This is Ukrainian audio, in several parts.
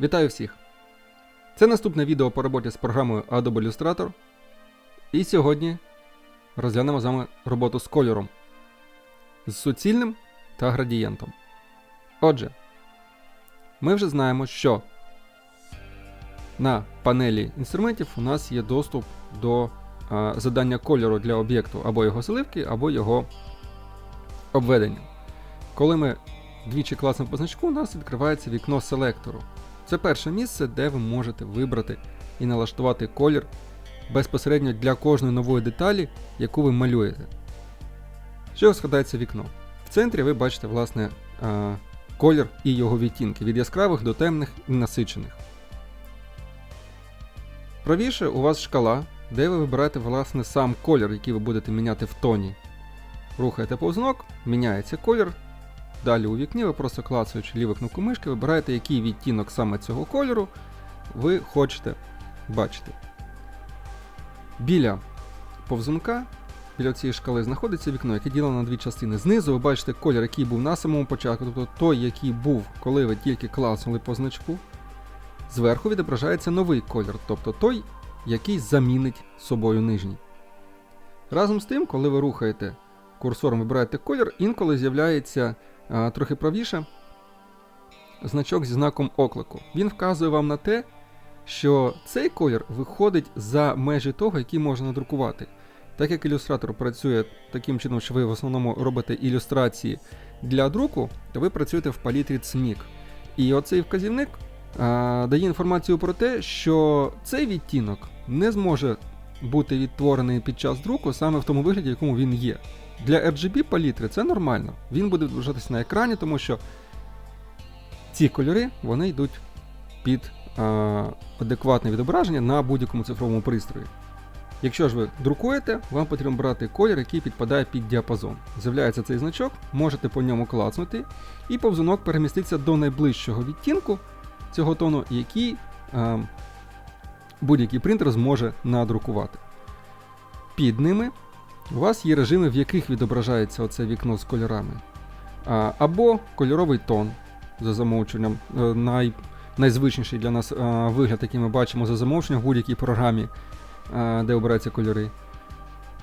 Вітаю всіх! Це наступне відео по роботі з програмою Adobe Illustrator. І сьогодні розглянемо з вами роботу з кольором, з суцільним та градієнтом. Отже, ми вже знаємо, що на панелі інструментів у нас є доступ до а, задання кольору для об'єкту або його заливки, або його обведення. Коли ми двічі класнемо по значку, у нас відкривається вікно селектору. Це перше місце, де ви можете вибрати і налаштувати колір безпосередньо для кожної нової деталі, яку ви малюєте. Що складається вікно? В центрі ви бачите власне а, колір і його відтінки від яскравих до темних і насичених. Правіше у вас шкала, де ви вибираєте власне сам колір, який ви будете міняти в тоні. Рухаєте повзнок, міняється колір. Далі у вікні ви просто клацаючи ліву кнопку мишки, вибираєте, який відтінок саме цього кольору ви хочете бачити. Біля повзунка, біля цієї шкали знаходиться вікно, яке ділено на дві частини. Знизу ви бачите колір, який був на самому початку, тобто той, який був, коли ви тільки клацнули по значку. Зверху відображається новий колір, тобто той, який замінить собою нижній. Разом з тим, коли ви рухаєте курсором, вибираєте колір, інколи з'являється трохи правіше значок зі знаком оклику. Він вказує вам на те, що цей колір виходить за межі того, який можна надрукувати. Так як ілюстратор працює таким чином, що ви в основному робите ілюстрації для друку, то ви працюєте в палітрі CMYK. І оцей вказівник а, дає інформацію про те, що цей відтінок не зможе бути відтворений під час друку саме в тому вигляді, якому він є. Для RGB палітри це нормально. Він буде відображатися на екрані, тому що ці кольори вони йдуть під а, адекватне відображення на будь-якому цифровому пристрої. Якщо ж ви друкуєте, вам потрібно брати колір, який підпадає під діапазон. З'являється цей значок, можете по ньому клацнути, і повзунок переміститься до найближчого відтінку цього тону, який будь-який принтер зможе надрукувати. Під ними у вас є режими, в яких відображається оце вікно з кольорами. Або кольоровий тон за замовчуванням, е, най, найзвичніший для нас вигляд, який ми бачимо за замовчуванням в будь-якій програмі, де обираються кольори.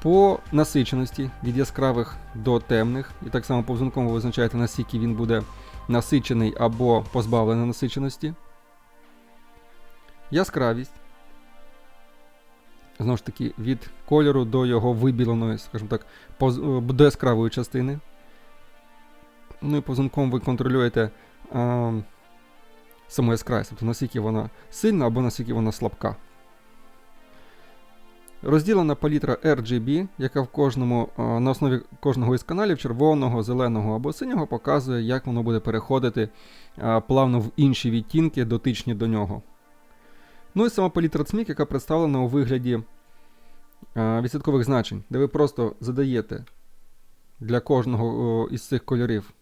По насиченості від яскравих до темних, і так само повзунком ви визначаєте, наскільки він буде насичений або позбавлений насиченості. Яскравість знову ж таки, від кольору до його вибіленої, скажімо так, до яскравої частини. Ну і позунком ви контролюєте а, саму яскравість, тобто наскільки вона сильна або наскільки вона слабка. Розділена палітра RGB, яка в кожному, на основі кожного із каналів червоного, зеленого або синього показує, як воно буде переходити плавно в інші відтінки, дотичні до нього. Ну і сама палітра CMYK, яка представлена у вигляді а, відсоткових значень, де ви просто задаєте для кожного із цих кольорів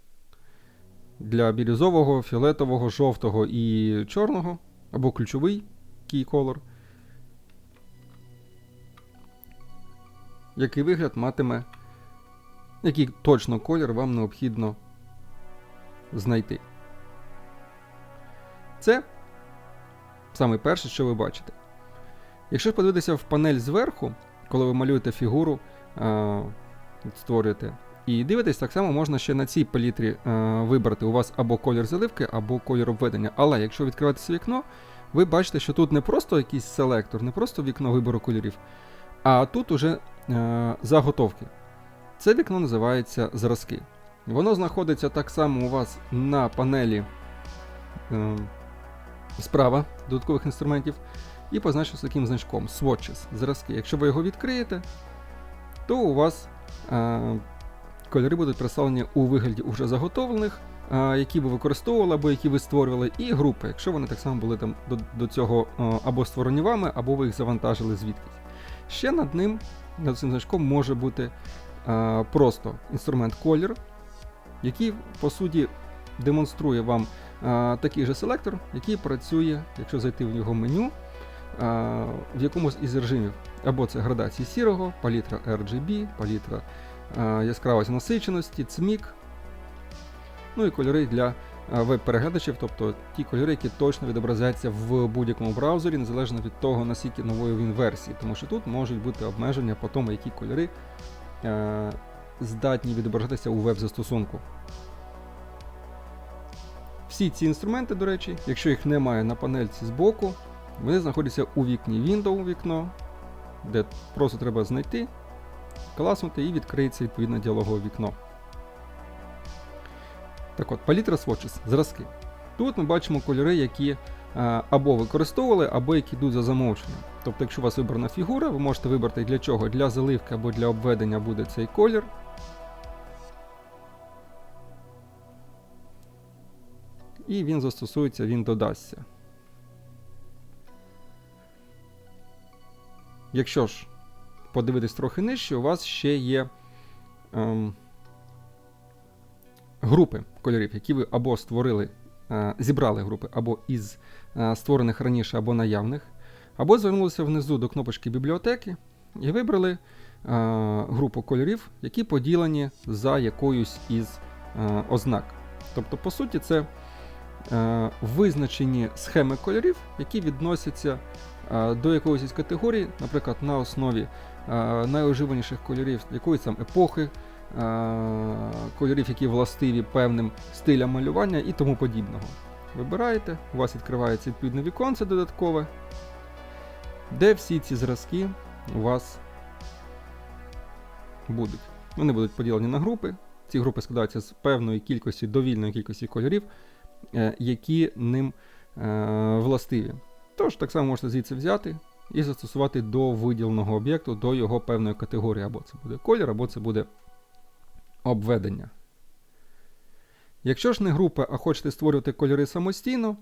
для бірюзового, фіолетового, жовтого і чорного, або ключовий key color, який вигляд матиме, який точно колір вам необхідно знайти. Це саме перше, що ви бачите. Якщо подивитися в панель зверху, коли ви малюєте фігуру, а, створюєте, і дивитесь, так само можна ще на цій палітрі а, вибрати у вас або колір заливки, або колір обведення. Але якщо відкривати це вікно, ви бачите, що тут не просто якийсь селектор, не просто вікно вибору кольорів, а тут уже а, заготовки. Це вікно називається зразки. Воно знаходиться так само у вас на панелі. А, справа додаткових інструментів і позначив таким значком Swatches, зразки. Якщо ви його відкриєте, то у вас а, кольори будуть представлені у вигляді уже заготовлених, а, які ви використовували або які ви створювали, і групи, якщо вони так само були там до, до цього а, або створені вами, або ви їх завантажили звідкись. Ще над ним, над цим значком, може бути а, просто інструмент колір, який, по суті, демонструє вам такий же селектор, який працює, якщо зайти в його меню, в якомусь із режимів. Або це градації сірого, палітра RGB, палітра яскравості насиченості, CMYK, ну і кольори для веб-переглядачів, тобто ті кольори, які точно відобразяться в будь-якому браузері, незалежно від того, наскільки нової він версії, тому що тут можуть бути обмеження по тому, які кольори здатні відображатися у веб-застосунку. Всі ці інструменти, до речі, якщо їх немає на панельці збоку, вони знаходяться у вікні Windows вікно, де просто треба знайти, класнути і відкриється відповідне діалогове вікно. Так от, палітра Swatches, зразки. Тут ми бачимо кольори, які а, або використовували, або які йдуть за замовченням. Тобто, якщо у вас вибрана фігура, ви можете вибрати для чого? Для заливки або для обведення буде цей колір. І він застосується, він додасться. Якщо ж подивитись трохи нижче, у вас ще є ем, групи кольорів, які ви або створили, е, зібрали групи, або із е, створених раніше, або наявних, або звернулися внизу до кнопочки бібліотеки і вибрали е, групу кольорів, які поділені за якоюсь із е, ознак. Тобто, по суті, це визначені схеми кольорів, які відносяться е, до якоїсь із категорій, наприклад, на основі е, найоживаніших кольорів якоїсь там епохи, е, кольорів, які властиві певним стилям малювання і тому подібного. Вибираєте, у вас відкривається відповідне віконце додаткове, де всі ці зразки у вас будуть. Вони будуть поділені на групи. Ці групи складаються з певної кількості, довільної кількості кольорів, е, які ним е, властиві. Тож, так само можете звідси взяти і застосувати до виділеного об'єкту, до його певної категорії. Або це буде колір, або це буде обведення. Якщо ж не група, а хочете створювати кольори самостійно,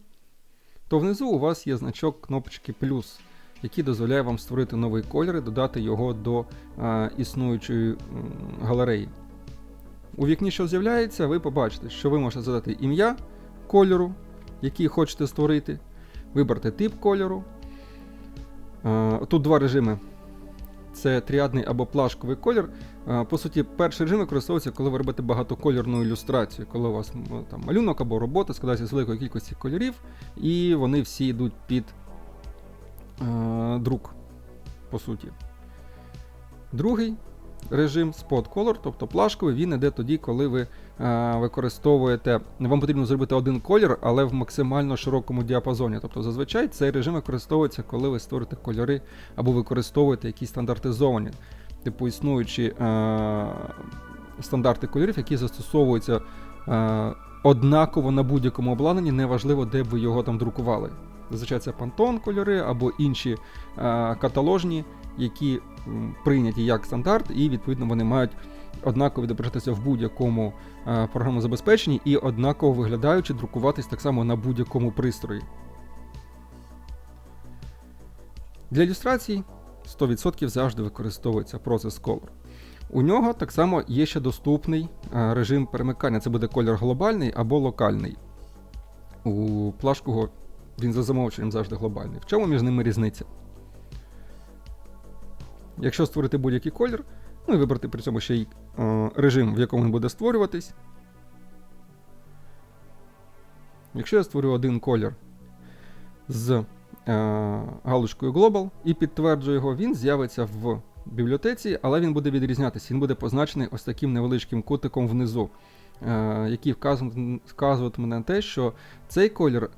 то внизу у вас є значок кнопочки плюс, який дозволяє вам створити новий колір і додати його до а, існуючої м, галереї. У вікні, що з'являється, ви побачите, що ви можете задати ім'я кольору, який хочете створити, вибрати тип кольору. Е, Тут два режими. Це тріадний або плашковий колір. Е, По суті, перший режим використовується, коли ви робите багатокольорну ілюстрацію, коли у вас там, малюнок або робота складається з великої кількості кольорів, і вони всі йдуть під е, друк, по суті. Другий режим Spot Color, тобто плашковий, він іде тоді, коли ви е, використовуєте. Вам потрібно зробити один колір, але в максимально широкому діапазоні. Тобто зазвичай цей режим використовується, коли ви створите кольори або використовуєте якісь стандартизовані, типу існуючі е, стандарти кольорів, які застосовуються е, однаково на будь-якому обладнанні, неважливо, де б ви його там друкували. Зазвичай це Pantone кольори або інші каталожні, які прийняті як стандарт, і відповідно вони мають однаково відображатися в будь-якому е, програмному забезпеченні і однаково виглядаючи, друкуватись так само на будь-якому пристрої. Для ілюстрацій 100% завжди використовується Process Color. У нього так само є ще доступний е, режим перемикання. Це буде колір глобальний або локальний. У плашкого він за замовченням завжди глобальний. В чому між ними різниця? Якщо створити будь-який колір, ну і вибрати при цьому ще й е, режим, в якому він буде створюватись. Якщо я створю один колір з е, галочкою Global і підтверджую його, він з'явиться в бібліотеці, але він буде відрізнятися. Він буде позначений ось таким невеличким кутиком внизу, е, який вказує- вказуватиме на те, що цей колір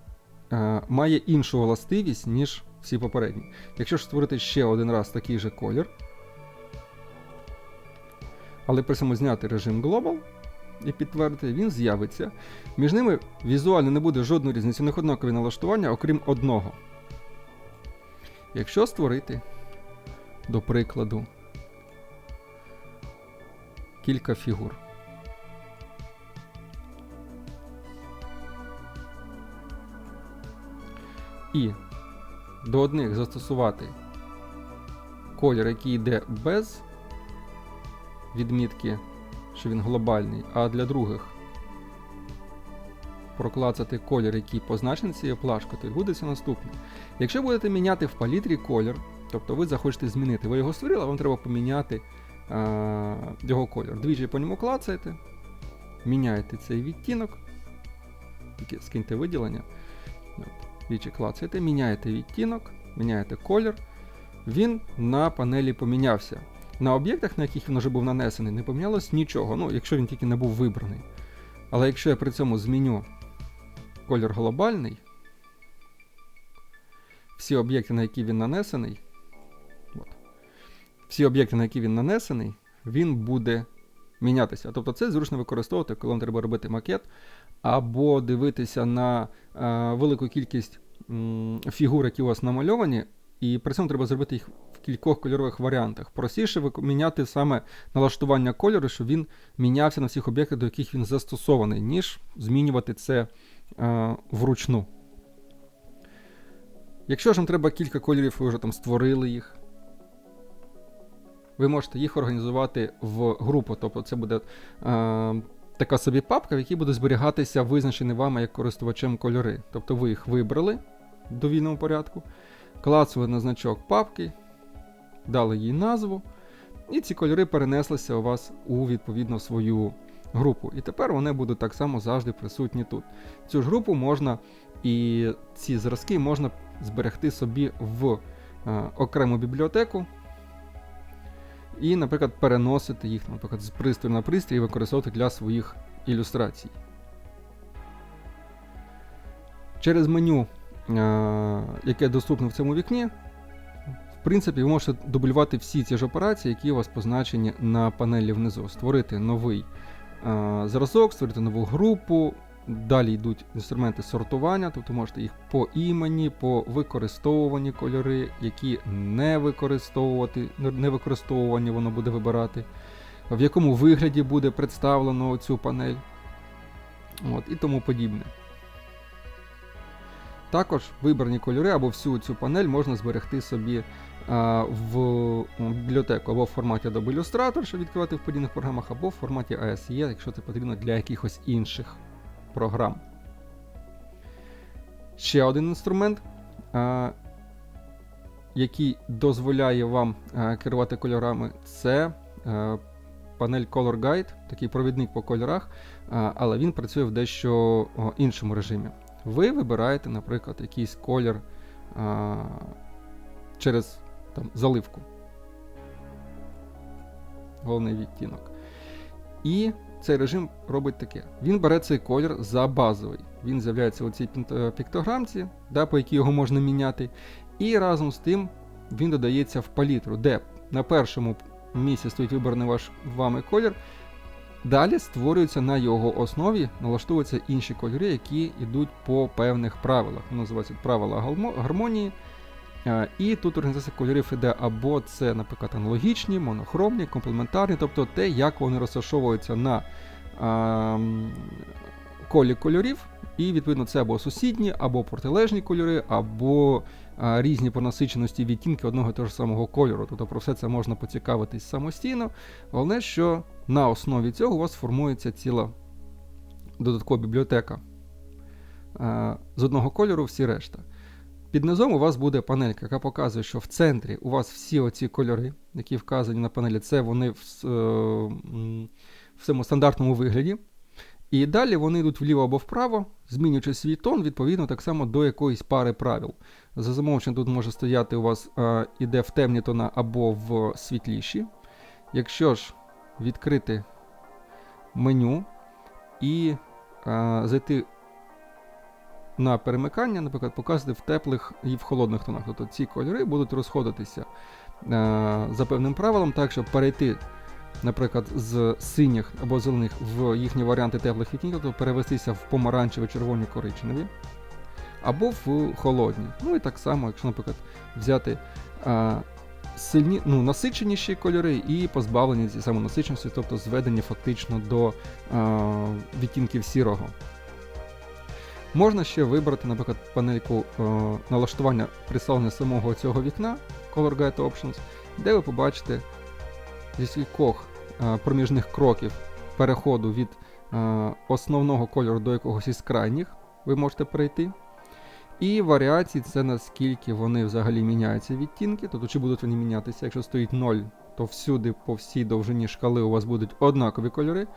е, має іншу властивість, ніж всі попередні. Якщо ж створити ще один раз такий же колір, але цьому зняти режим Global і підтвердити, він з'явиться. Між ними візуально не буде жодної різниці, них однакові налаштування, окрім одного. Якщо створити, до прикладу, кілька фігур. І до одних застосувати колір, який йде без відмітки, що він глобальний, а для других проклацати колір, який позначений цією плашкою, то відбудеться наступне. Якщо будете міняти в палітрі колір, тобто ви захочете змінити, ви його створили, вам треба поміняти а, його колір. Двічі по ньому клацаєте, міняєте цей відтінок, скиньте виділення. Двічі клацаєте, міняєте відтінок, міняєте колір. Він на панелі помінявся. На об'єктах, на яких він вже був нанесений, не помінялось нічого, ну, якщо він тільки не був вибраний. Але якщо я при цьому зміню колір глобальний, всі об'єкти, на які він нанесений, от, всі об'єкти, на які він нанесений, він буде мінятися. Тобто це зручно використовувати, коли вам треба робити макет, або дивитися на е, велику кількість м, фігур, які у вас намальовані, і при цьому треба зробити їх в кількох кольорових варіантах. Простіше міняти саме налаштування кольору, щоб він мінявся на всіх об'єктах, до яких він застосований, ніж змінювати це е, вручну. Якщо ж вам треба кілька кольорів, ви вже там створили їх. Ви можете їх організувати в групу. Тобто це буде е, така собі папка, в якій буде зберігатися визначені вами як користувачем кольори. Тобто ви їх вибрали в довільному порядку, клацали на значок папки, дали їй назву, і ці кольори перенеслися у вас у відповідно свою групу. І тепер вони будуть так само завжди присутні тут. Цю ж групу можна і ці зразки можна зберегти собі в е, окрему бібліотеку. І, наприклад, переносити їх, наприклад, з пристрою на пристрій і використовувати для своїх ілюстрацій. Через меню, е, яке доступне в цьому вікні, в принципі, ви можете дублювати всі ці ж операції, які у вас позначені на панелі внизу. Створити новий е, зразок, створити нову групу. Далі йдуть інструменти сортування, тобто можете їх по імені, по використовувані кольори, які не використовувати, не використовувані воно буде вибирати, в якому вигляді буде представлено цю панель. От, і тому подібне. Також вибрані кольори або всю цю панель можна зберегти собі а, в бібліотеку або в форматі Adobe Illustrator, щоб відкривати в подібних програмах, або в форматі ASE, якщо це потрібно для якихось інших програм. Ще один інструмент, а, який дозволяє вам а, керувати кольорами, це а, панель Color Guide, такий провідник по кольорах, але він працює в дещо іншому режимі. Ви вибираєте, наприклад, якийсь колір через там, заливку. Головний відтінок. І цей режим робить таке: він бере цей колір за базовий. Він з'являється у цій піктограмці, да, по якій його можна міняти. І разом з тим він додається в палітру, де на першому місці стоїть вибраний ваш вами колір. Далі створюються на його основі, налаштовуються інші кольори, які йдуть по певних правилах. Вони називаються правила гармонії. Е, І тут організація кольорів іде або це, наприклад, аналогічні, монохромні, комплементарні, тобто те, як вони розташовуються на ем, колі кольорів, і відповідно це або сусідні, або протилежні кольори, або а, різні по насиченості відтінки одного і того ж самого кольору. Тобто про все це можна поцікавитись самостійно. Головне, що на основі цього у вас формується ціла додаткова бібліотека а, з одного кольору, всі решта. Під низом у вас буде панелька, яка показує, що в центрі у вас всі оці кольори, які вказані на панелі, це вони в, е, в цьому стандартному вигляді. І далі вони йдуть вліво або вправо, змінюючи свій тон, відповідно так само до якоїсь пари правил. За замовченням тут може стояти у вас е, іде в темні тона або в світліші. Якщо ж відкрити меню і е, зайти на перемикання, наприклад, показати в теплих і в холодних тонах. Тобто ці кольори будуть розходитися е, за певним правилом, так, щоб перейти, наприклад, з синіх або зелених в їхні варіанти теплих відтінків, тобто перевестися в помаранчеві, червоні, коричневі, або в холодні. Ну і так само, якщо, наприклад, взяти е, сильні, ну, насиченіші кольори і позбавлені самонасиченості, тобто зведені фактично до е, відтінків сірого. Можна ще вибрати, наприклад, панельку е, налаштування представлення самого цього вікна Color Guide Options, де ви побачите зі скількох е, проміжних кроків переходу від е, основного кольору до якогось із крайніх ви можете перейти. І варіації це наскільки вони взагалі міняються відтінки, тобто чи будуть вони мінятися, якщо стоїть 0, то всюди по всій довжині шкали у вас будуть однакові кольори.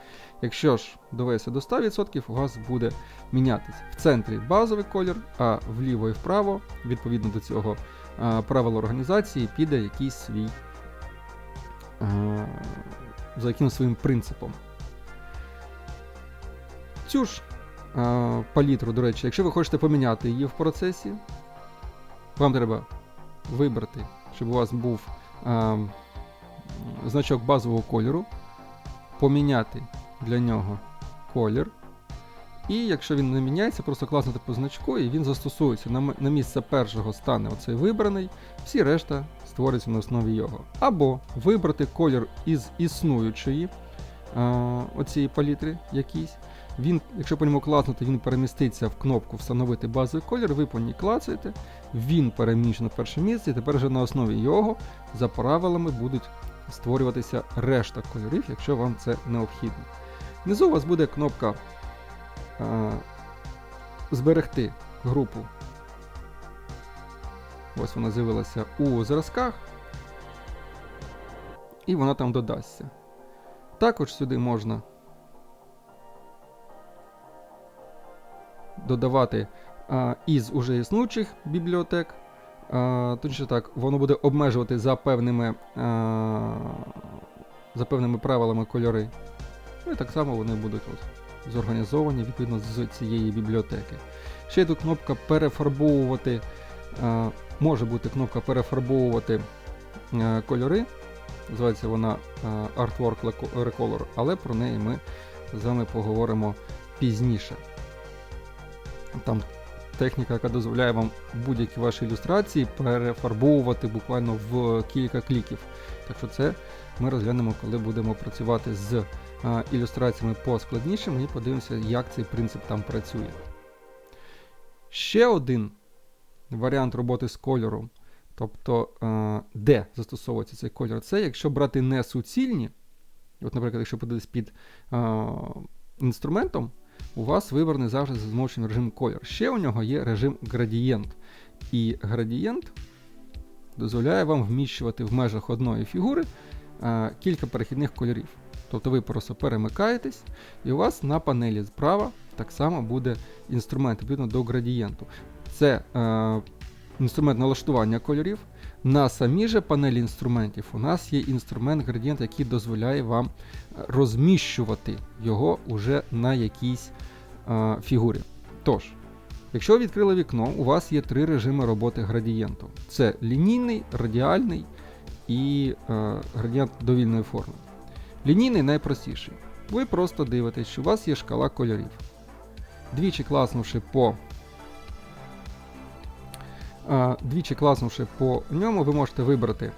Якщо ж довести до 100%, у вас буде мінятись. В центрі базовий колір, а вліво і вправо, відповідно до цього а, правила організації, піде якийсь свій за якимось своїм принципом. Цю ж палітру, до речі, якщо ви хочете поміняти її в процесі, вам треба вибрати, щоб у вас був значок базового кольору, поміняти для нього колір. І якщо він не міняється, просто класнути по значку, і він застосується. На, місце першого стане оцей вибраний, всі решта створюються на основі його. Або вибрати колір із існуючої а, оцієї палітри якийсь. Він, якщо по ньому класнути, він переміститься в кнопку Встановити базовий колір, ви по ній клацаєте, він переміщено перше місце, і тепер вже на основі його за правилами будуть створюватися решта кольорів, якщо вам це необхідно. Внизу у вас буде кнопка а, Зберегти групу. Ось вона з'явилася у зразках, і вона там додасться. Також сюди можна додавати а, із уже існуючих бібліотек. Точніше так, воно буде обмежувати за певними, за певними правилами кольори. Ну і так само вони будуть от, зорганізовані відповідно з цієї бібліотеки. Ще є тут кнопка перефарбовувати. може бути кнопка перефарбовувати кольори. Називається вона Artwork Recolor, але про неї ми з вами поговоримо пізніше. Там техніка, яка дозволяє вам будь-які ваші ілюстрації перефарбовувати буквально в кілька кліків. Так що це ми розглянемо, коли будемо працювати з а, ілюстраціями поскладнішими і подивимося, як цей принцип там працює. Ще один варіант роботи з кольором, тобто а, де застосовується цей кольор, це якщо брати не суцільні, от, наприклад, якщо подивитись під а, інструментом, у вас вибраний завжди за змовченим режим колір. Ще у нього є режим градієнт. І градієнт дозволяє вам вміщувати в межах одної фігури а, кілька перехідних кольорів. Тобто ви просто перемикаєтесь, і у вас на панелі справа так само буде інструмент відповідно до градієнту. Це е, інструмент налаштування кольорів. На самій же панелі інструментів у нас є інструмент градієнт, який дозволяє вам розміщувати його уже на якійсь е, фігурі. Тож, якщо відкрили вікно, у вас є три режими роботи градієнту: це лінійний, радіальний і е, градієнт довільної форми. Лінійний найпростіший. Ви просто дивитесь, що у вас є шкала кольорів. Двічі класнувши по а, двічі класнувши по ньому, ви можете вибрати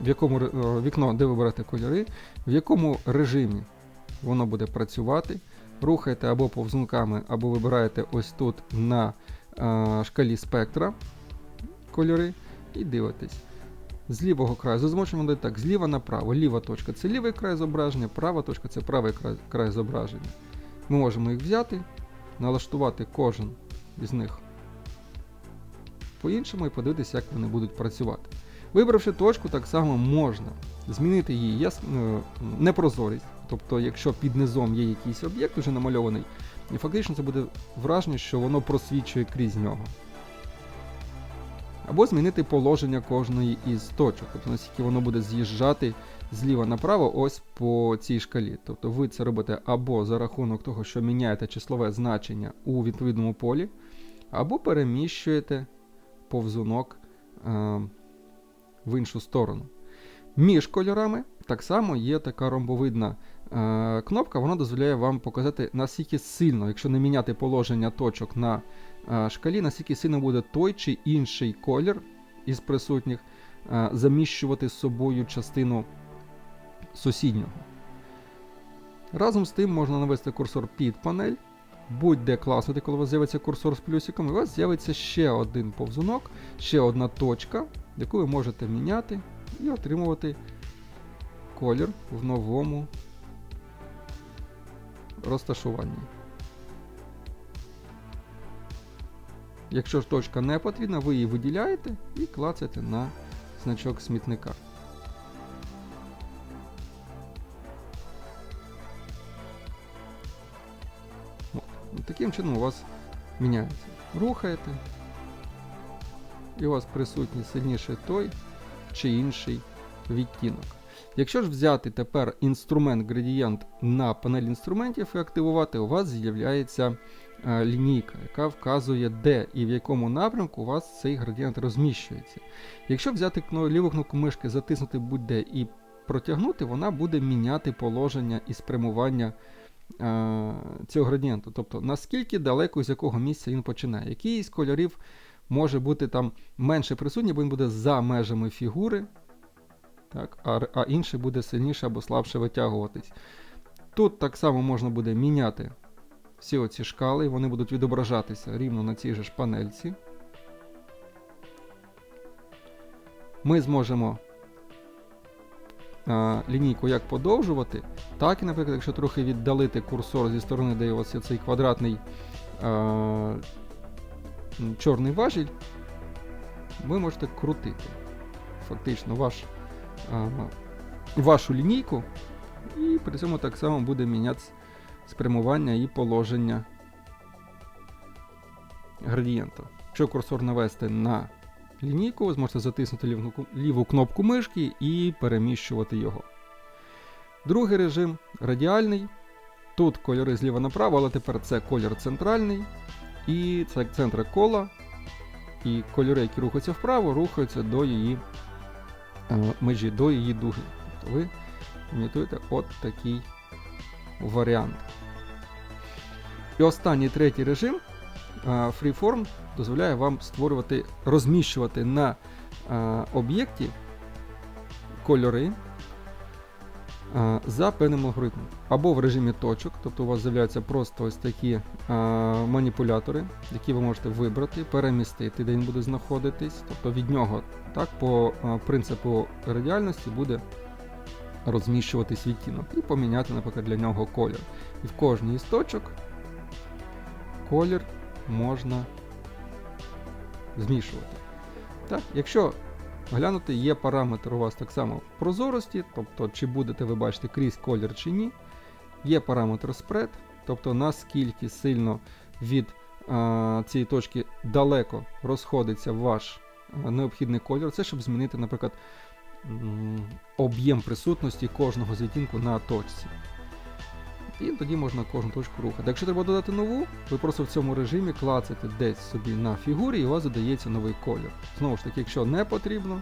в якому е, вікно, де ви кольори, в якому режимі воно буде працювати. Рухаєте або повзунками, або вибираєте ось тут на а, шкалі спектра кольори і дивитесь. З лівого краю буде так, зліва направо. Ліва точка це лівий край зображення, права точка це правий край, край зображення. Ми можемо їх взяти, налаштувати кожен із них по-іншому і подивитися, як вони будуть працювати. Вибравши точку, так само можна змінити її е, непрозорість. Тобто, якщо під низом є якийсь об'єкт вже намальований, і фактично це буде враження, що воно просвічує крізь нього. Або змінити положення кожної із точок, тобто наскільки воно буде з'їжджати зліва направо ось по цій шкалі. Тобто ви це робите або за рахунок того, що міняєте числове значення у відповідному полі, або переміщуєте повзунок е, в іншу сторону. Між кольорами так само є така ромбовидна е, кнопка, вона дозволяє вам показати, наскільки сильно, якщо не міняти положення точок на е, шкалі, наскільки сильно буде той чи інший колір із присутніх е, заміщувати з собою частину сусіднього. Разом з тим можна навести курсор під панель, будь-де класнути, коли у вас з'явиться курсор з плюсиком, у вас з'явиться ще один повзунок, ще одна точка, яку ви можете міняти і отримувати колір в новому розташуванні. Якщо ж точка не потрібна, ви її виділяєте і клацаєте на значок смітника. От. Таким чином у вас міняється. Рухаєте і у вас присутній сильніше той чи інший відтінок. Якщо ж взяти тепер інструмент градієнт на панель інструментів і активувати, у вас з'являється е, лінійка, яка вказує, де і в якому напрямку у вас цей градієнт розміщується. Якщо взяти ліву кнопку мишки, затиснути будь-де і протягнути, вона буде міняти положення і спрямування е, цього градієнту. Тобто наскільки далеко з якого місця він починає. Який з кольорів може бути там менше присутній, бо він буде за межами фігури, так, а, а інший буде сильніше або слабше витягуватись. Тут так само можна буде міняти всі оці шкали, вони будуть відображатися рівно на цій же ж панельці. Ми зможемо а, лінійку як подовжувати, так і, наприклад, якщо трохи віддалити курсор зі сторони, де є цей квадратний а, чорний важіль, ви можете крутити фактично ваш, а, вашу лінійку, і при цьому так само буде мінятися спрямування і положення градієнта. Якщо курсор навести на лінійку, ви зможете затиснути ліву, ліву кнопку мишки і переміщувати його. Другий режим радіальний. Тут кольори зліва направо, але тепер це колір центральний. І це центр кола. І кольори, які рухаються вправо, рухаються до її е, межі, до її дуги. Тобто ви імітуєте от такий варіант. І останній третій режим е, Freeform дозволяє вам створювати, розміщувати на е, об'єкті кольори е, за певним алгоритмом. Або в режимі точок, тобто у вас з'являються просто ось такі маніпулятори, які ви можете вибрати, перемістити, де він буде знаходитись. Тобто від нього так, по принципу радіальності буде розміщуватись відтінок і поміняти, наприклад, для нього колір. І в кожній із точок колір можна змішувати. Так, Якщо глянути, є параметр у вас так само прозорості, тобто чи будете ви бачити крізь колір чи ні. Є параметр spread, тобто наскільки сильно від а, цієї точки далеко розходиться ваш необхідний колір. Це щоб змінити, наприклад, об'єм присутності кожного з відтінку на точці. І тоді можна кожну точку рухати. Якщо треба додати нову, ви просто в цьому режимі клацаєте десь собі на фігурі і у вас додається новий колір. Знову ж таки, якщо не потрібно,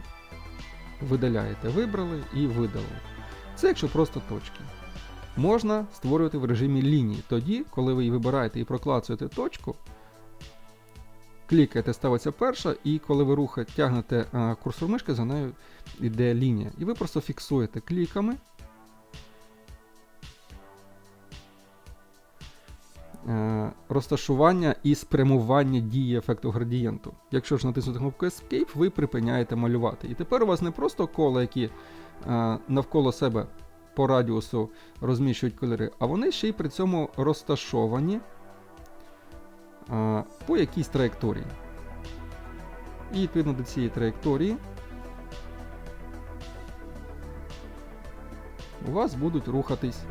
видаляєте, вибрали і видалили. Це якщо просто точки. Можна створювати в режимі лінії. Тоді, коли ви її вибираєте і проклацуєте точку, клікаєте, ставиться перша, і коли ви рухаєте, тягнете а, курсор мишки, за нею йде лінія. І ви просто фіксуєте кліками. Розташування і спрямування дії ефекту градієнту. Якщо ж натиснути кнопку Escape, ви припиняєте малювати. І тепер у вас не просто кола, які е, навколо себе по радіусу розміщують кольори, а вони ще й при цьому розташовані е, по якійсь траєкторії. І відповідно до цієї траєкторії у вас будуть рухатись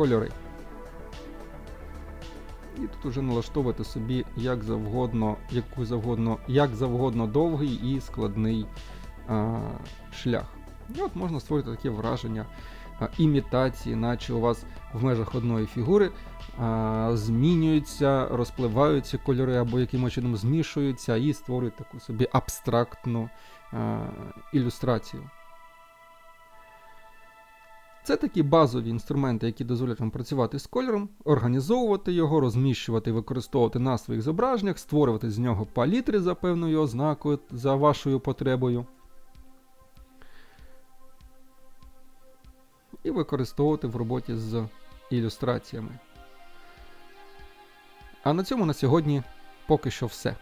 кольори. І тут уже налаштовувати собі як завгодно, яку завгодно, як завгодно довгий і складний а, шлях. І от можна створити таке враження а, імітації, наче у вас в межах одної фігури а, змінюються, розпливаються кольори або якимось чином змішуються і створюють таку собі абстрактну а, ілюстрацію. Це такі базові інструменти, які дозволять вам працювати з кольором, організовувати його, розміщувати, і використовувати на своїх зображеннях, створювати з нього палітри за певною ознакою, за вашою потребою. І використовувати в роботі з ілюстраціями. А на цьому на сьогодні поки що все.